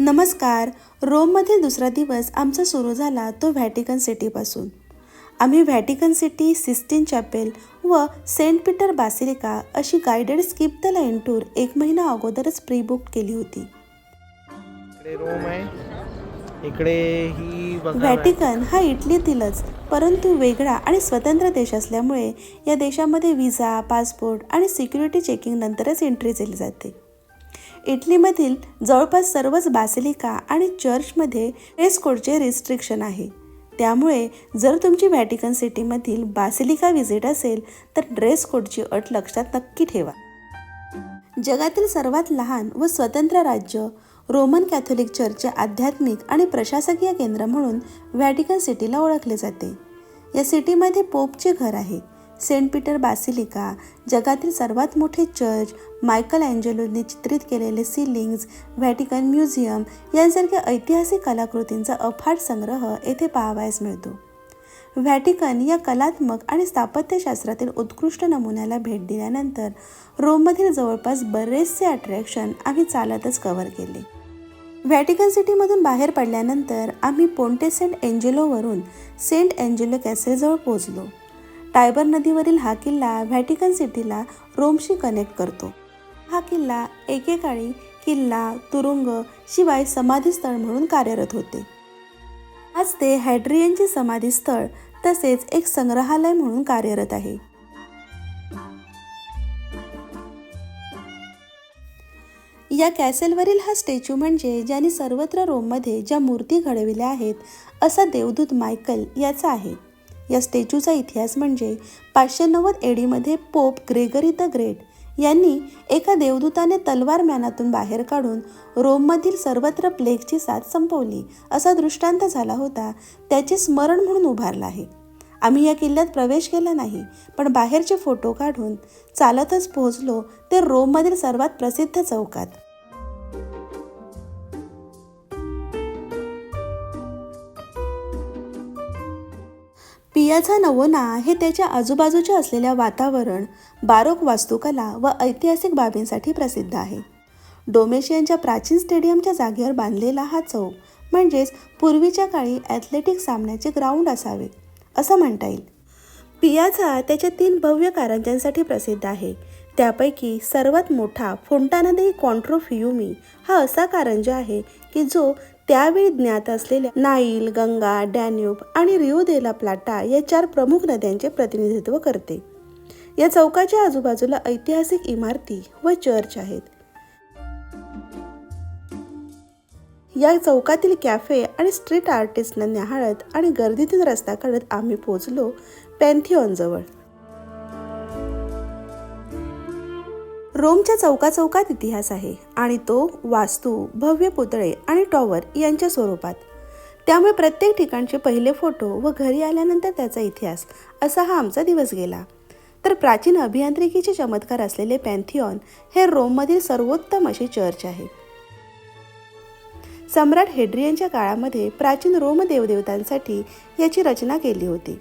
नमस्कार. रोममधील दुसरा दिवस आमचा सुरू झाला तो व्हॅटिकन सिटीपासून. आम्ही व्हॅटिकन सिटी सिस्टीन चॅपेल व सेंट पीटर बासिलिका अशी guided skip the line tour एक महिना अगोदरच प्री बुक केली होती. रोम आहे. इकडे ही व्हॅटिकन हा इटलीतीलच परंतु वेगळा आणि स्वतंत्र देश असल्यामुळे या देशामध्ये व्हिसा पासपोर्ट आणि सिक्युरिटी चेकिंग नंतरच एंट्री दिली जाते. इटलीमधील जवळपास सर्वच बासिलिका आणि चर्चमध्ये ड्रेस कोडचे रिस्ट्रिक्शन आहे. त्यामुळे जर तुमची व्हॅटिकन सिटीमधील बासिलिका व्हिजिट असेल तर ड्रेस कोडची अट लक्षात नक्की ठेवा. जगातील सर्वात लहान व स्वतंत्र राज्य रोमन कॅथोलिक चर्चचे आध्यात्मिक आणि प्रशासकीय केंद्र म्हणून व्हॅटिकन सिटीला ओळखले जाते. या सिटीमध्ये पोपचे घर आहे. सेंट पीटर बासिलिका जगातील सर्वात मोठे चर्च मायकल अँजेलोनी चित्रित केलेले सिलिंग्स व्हॅटिकन म्युझियम यांसारख्या ऐतिहासिक कलाकृतींचा अफाट संग्रह येथे पाहावयास मिळतो. व्हॅटिकन या कलात्मक आणि स्थापत्यशास्त्रातील उत्कृष्ट नमुन्याला भेट दिल्यानंतर रोममधील जवळपास बरेचसे अट्रॅक्शन आम्ही चालतच कव्हर केले. व्हॅटिकन सिटीमधून बाहेर पडल्यानंतर आम्ही पोंटे सेंट एंजेलोवरून सेंट एंजेलो कॅसेलजवळ पोहोचलो. टायबर नदीवरील हा किल्ला व्हॅटिकन सिटीला रोमशी कनेक्ट करतो. हा किल्ला एकेकाळी किल्ला तुरुंग शिवाय समाधीस्थळ म्हणून कार्यरत होते. आज ते हॅड्रियनचे समाधीस्थळ तसेच एक संग्रहालय म्हणून कार्यरत आहे. या कॅसेलवरील हा स्टॅच्यू म्हणजे ज्यांनी सर्वत्र रोममध्ये ज्या मूर्ती घडविल्या आहेत असा देवदूत मायकल याचा आहे. या स्टॅच्यूचा इतिहास म्हणजे पाचशे नव्वद एडीमध्ये पोप ग्रेगरी द ग्रेट यांनी एका देवदूताने तलवार मॅनातून बाहेर काढून रोममधील सर्वत्र प्लेगची साथ संपवली असा दृष्टांत झाला होता. त्याचे स्मरण म्हणून उभारला आहे. आम्ही या किल्ल्यात प्रवेश केला नाही पण बाहेरचे फोटो काढून चालतच पोहोचलो ते रोममधील सर्वात प्रसिद्ध चौकात. पियाझा नवोना हे त्याच्या आजूबाजूच्या असलेल्या वातावरण बारोक वास्तुकला व ऐतिहासिक बाबींसाठी प्रसिद्ध आहे. डोमेशियनच्या प्राचीन स्टेडियमच्या जागेवर बांधलेला हा चौक म्हणजेच पूर्वीच्या काळी ॲथलेटिक सामन्याचे ग्राउंड असावे असं म्हणता येईल. पियाझा त्याच्या तीन भव्य कारंज्यांसाठी प्रसिद्ध आहे. त्यापैकी सर्वात मोठा फोंटाना दे कॉन्ट्रोफियुमी हा असा कारंजा आहे की जो त्यावेळी ज्ञात असलेल्या नाईल गंगा डॅन्यूब आणि रिओ देला प्लाटा या चार प्रमुख नद्यांचे प्रतिनिधित्व करते. या चौकाच्या आजूबाजूला ऐतिहासिक इमारती व चर्च आहेत. या चौकातील कॅफे आणि स्ट्रीट आर्टिस्टना न्याहाळत आणि गर्दीतील रस्ता काढत आम्ही पोचलो पॅन्थिऑनजवळ रोमच्या चौका चौकात इतिहास आहे आणि तो वास्तू भव्य पुतळे आणि टॉवर यांच्या स्वरूपात. त्यामुळे प्रत्येक ठिकाणचे पहिले फोटो व घरी आल्यानंतर त्याचा इतिहास असा हा आमचा दिवस गेला. तर प्राचीन अभियांत्रिकीचे चमत्कार असलेले पॅन्थिऑन हे रोममधील सर्वोत्तम अशी चर्च आहे. सम्राट हेड्रियनच्या काळामध्ये प्राचीन रोम देवदेवतांसाठी याची रचना केली होती.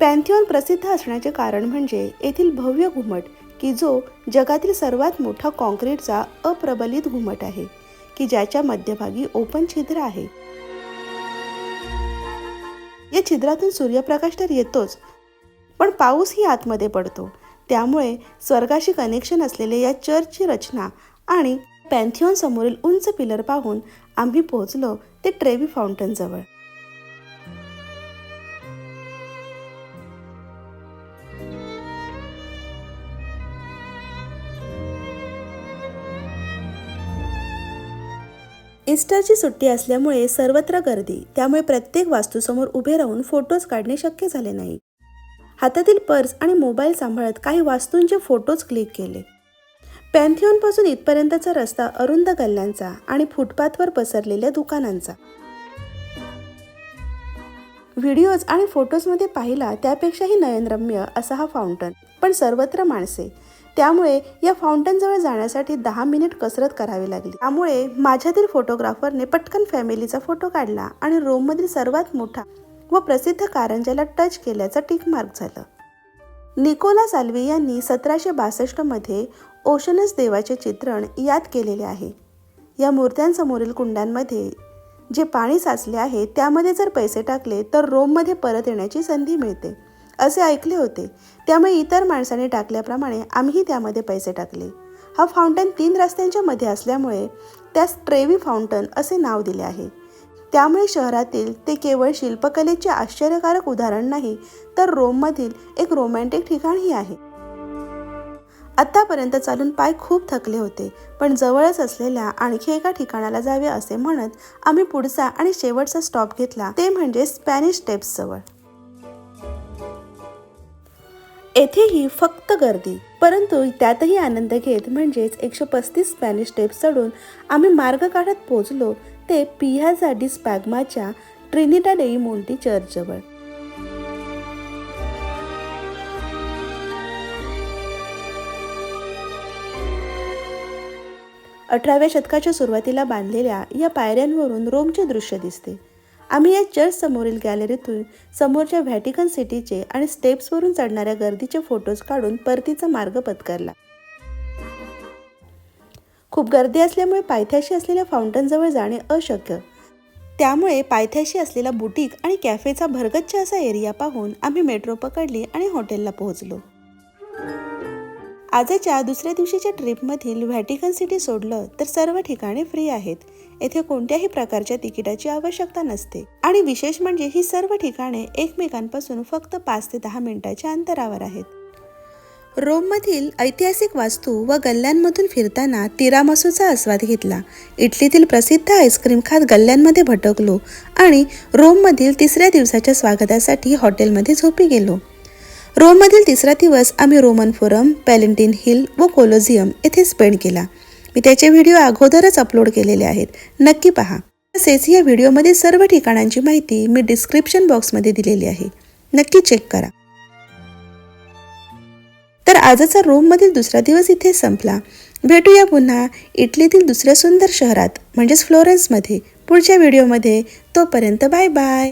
पॅन्थिऑन प्रसिद्ध असण्याचे कारण म्हणजे येथील भव्य घुमट की जो जगातील सर्वात मोठा कॉन्क्रीटचा अप्रबलित घुमट आहे की ज्याच्या मध्यभागी ओपन छिद्र आहे. या छिद्रातून सूर्यप्रकाश तर येतोच पण पाऊसही आतमध्ये पडतो. त्यामुळे स्वर्गाशी कनेक्शन असलेले या चर्चची रचना आणि पॅन्थिऑन समोरील उंच पिलर पाहून आम्ही पोहोचलो ते ट्रेवी फाउंटन इस्टरची सुट्टी असल्यामुळे सर्वत्र गर्दी त्यामुळे प्रत्येक वास्तूसमोर उभे राहून फोटोज काढणे शक्य झाले नाही. हातातील पर्स आणि मोबाईल सांभाळत काही वास्तूंचे फोटोज क्लिक केले. पॅन्थिओनपासून इथपर्यंतचा रस्ता अरुंद गल्ल्यांचा आणि फुटपाथवर पसरलेल्या दुकानांचा. व्हिडिओज आणि फोटोजमध्ये पाहिला त्यापेक्षाही नयनरम्य असा हा फाउंटन. पण सर्वत्र माणसे त्यामुळे या फाउंटनजवळ जाण्यासाठी दहा मिनिट कसरत करावी लागली. त्यामुळे माझ्यातील फोटोग्राफरने पटकन फॅमिलीचा फोटो काढला आणि रोममधील सर्वात मोठा व प्रसिद्ध कारंजाला टच केल्याचं टिक मार्क झालं. निकोला साल्वी यांनी सतराशे बासष्टमध्ये ओशनस देवाचे चित्रण यात केलेले आहे. या मूर्त्यांसमोरील कुंडांमध्ये जे पाणी साचले आहे त्यामध्ये जर पैसे टाकले तर रोममध्ये परत येण्याची संधी मिळते. असे ऐकले होते. त्यामुळे इतर माणसांनी टाकल्याप्रमाणे आम्हीही त्यामध्ये पैसे टाकले. हा फाउंटन तीन रस्त्यांच्या मध्ये असल्यामुळे त्यास ट्रेवी फाउंटन असे नाव दिले आहे. त्यामुळे शहरातील ते केवळ शिल्पकलेचे आश्चर्यकारक उदाहरण नाही तर रोममधील एक रोमॅन्टिक ठिकाणही आहे. आत्तापर्यंत चालून पाय खूप थकले होते पण जवळच असलेल्या आणखी एका ठिकाणाला जावे असे म्हणत आम्ही पुढचा आणि शेवटचा स्टॉप घेतला ते म्हणजे स्पॅनिश स्टेप्स जवळ. येथेही फक्त गर्दी. परंतु त्यातही आनंद घेत म्हणजेच एकशे पस्तीस स्पॅनिश स्टेप चढून आम्ही मार्ग काढत पोचलो ते पियाझा डी स्पॅग्माच्या ट्रिनिटा डेई मोंटी चर्चजवळ. अठराव्या शतकाच्या सुरुवातीला बांधलेल्या या पायऱ्यांवरून रोमचे दृश्य दिसते. आम्ही या चर्च समोरील गॅलरीतून समोरच्या व्हॅटिकन सिटीचे आणि स्टेप्सवरून चढणाऱ्या गर्दीचे फोटोज काढून परतीचा मार्ग पत्करला. खूप गर्दी असल्यामुळे पायथ्याशी असलेल्या फाउंटनजवळ जाणे अशक्य. त्यामुळे पायथ्याशी असलेला बुटीक आणि कॅफेचा भरगच्च असा एरिया पाहून आम्ही मेट्रो पकडली आणि हॉटेलला पोहोचलो. आजच्या दुसऱ्या दिवशीच्या ट्रिपमधील व्हॅटिकन सिटी सोडलं तर सर्व ठिकाणे फ्री आहेत. येथे कोणत्याही प्रकारच्या तिकिटाची आवश्यकता नसते. आणि विशेष म्हणजे ही सर्व ठिकाणे एकमेकांपासून फक्त पाच ते दहा मिनिटाच्या अंतरावर आहेत. रोममधील ऐतिहासिक वास्तू व गल्ल्यांमधून फिरताना तिरामसूचा आस्वाद घेतला. इटलीतील प्रसिद्ध आईस्क्रीम खात गल्ल्यांमध्ये भटकलो आणि रोममधील तिसऱ्या दिवसाच्या स्वागतासाठी हॉटेलमध्ये झोपी गेलो. रोममधील तिसरा दिवस आम्ही रोमन फोरम पॅलेंटिन हिल व कोलोझियम येथे स्पेंड केला. मी त्याचे व्हिडिओ अगोदरच अपलोड केलेले आहेत. नक्की पहा. तसेच या व्हिडिओमध्ये सर्व ठिकाणांची माहिती मी डिस्क्रिप्शन बॉक्समध्ये दिलेली आहे. नक्की चेक करा. तर आजचा रोममधील दुसरा दिवस इथे संपला. भेटूया पुन्हा इटलीतील दुसऱ्या सुंदर शहरात म्हणजेच फ्लोरेन्समध्ये. पुढच्या व्हिडिओमध्ये तोपर्यंत बाय बाय.